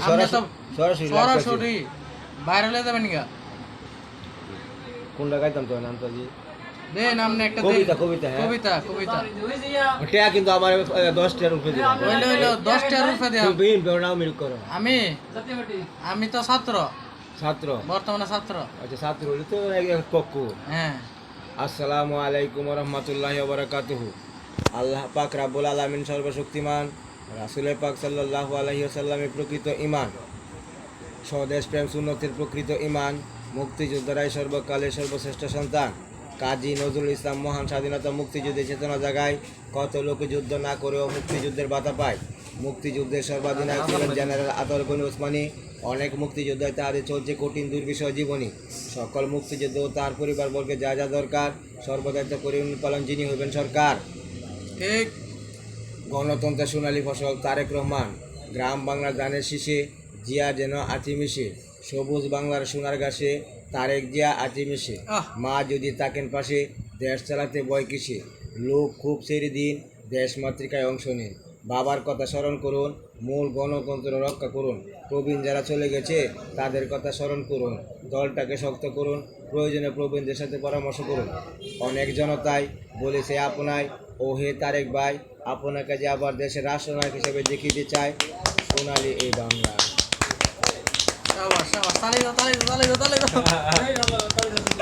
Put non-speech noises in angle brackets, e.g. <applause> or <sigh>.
সরাসরি সরাসরি live করছি। সরাসরি বাইরে হলে যাবেন গা কোনটা গাইতাম তো নামটা জি দেন আপনি একটা কবিতা কবিতা হ্যাঁ। কবিতা কবিতা। টিয়া কিন্তু আমার আহ, দশ টিয়ার দিলাম। হইল হইল দশটা রুপে দেওয়া তুমি বিন বেও নাও মিল করো। আমি? আমি তো ছাত্র। ছাত্র। বর্তমানে ছাত্র। আচ্ছা ছাত্র হলে তো কক্কু হ্যাঁ। আসসালামু আলাইকুম রহমতুল্লাহ বারাকাতুহু। আল্লাহ পাক রাব্বুল আলামিন সর্বশক্তিমান। রাসুল পাক সাল্লাল্লাহু আলাইহি ওয়াসাল্লামের প্রকৃত ইমান স্বদেশ প্রেম সুন্নতির প্রকৃত ইমান মুক্তিযোদ্ধারাই সর্বকালের সর্বশ্রেষ্ঠ সন্তান। কাজী নজরুল ইসলাম মহান স্বাধীনতা মুক্তিযুদ্ধে চেতনা জাগায়, কত লোক যুদ্ধ না করেও মুক্তিযুদ্ধের বাধা পায়। মুক্তিযুদ্ধের সর্বাধিনায়ক ছিলেন জেনারেল আতর গনি ওসমানী। অনেক মুক্তিযোদ্ধায় তাদের চলছে কঠিন, দুর্বিষহ জীবনী। সকল মুক্তিযুদ্ধ ও তার পরিবারবর্গে যা যা দরকার সর্বদায়িত্ব পরিমাণ পালন যিনি হইবেন সরকার। ঠিক। গণতন্ত্রের সোনালী ফসল তারেক রহমান গ্রাম বাংলার গানের শীষে জিয়া যেন আঁচি মিশে সবুজ বাংলার সোনার গাছে তারেক জিয়া আঁচি মিশে। মা যদি তাকেন পাশে দেশ চালাতে বয় কিসে? লোক খুব সেরে দিন দেশ মাতৃকায় অংশ নিন। বাবার কথা স্মরণ করুন মূল গণতন্ত্র রক্ষা করুন। প্রবীণ যারা চলে গেছে তাদের কথা স্মরণ করুন। দলটাকে শক্ত করুন প্রয়োজনে প্রবীণদের সাথে পরামর্শ করুন। অনেক জনতাই বলেছে আপনায় ও হে তারেক ভাই আপনাকে যে আবার দেশের রাষ্ট্রনায়ক হিসেবে দেখিতে চাই সোনালি এই বাংলা। <laughs>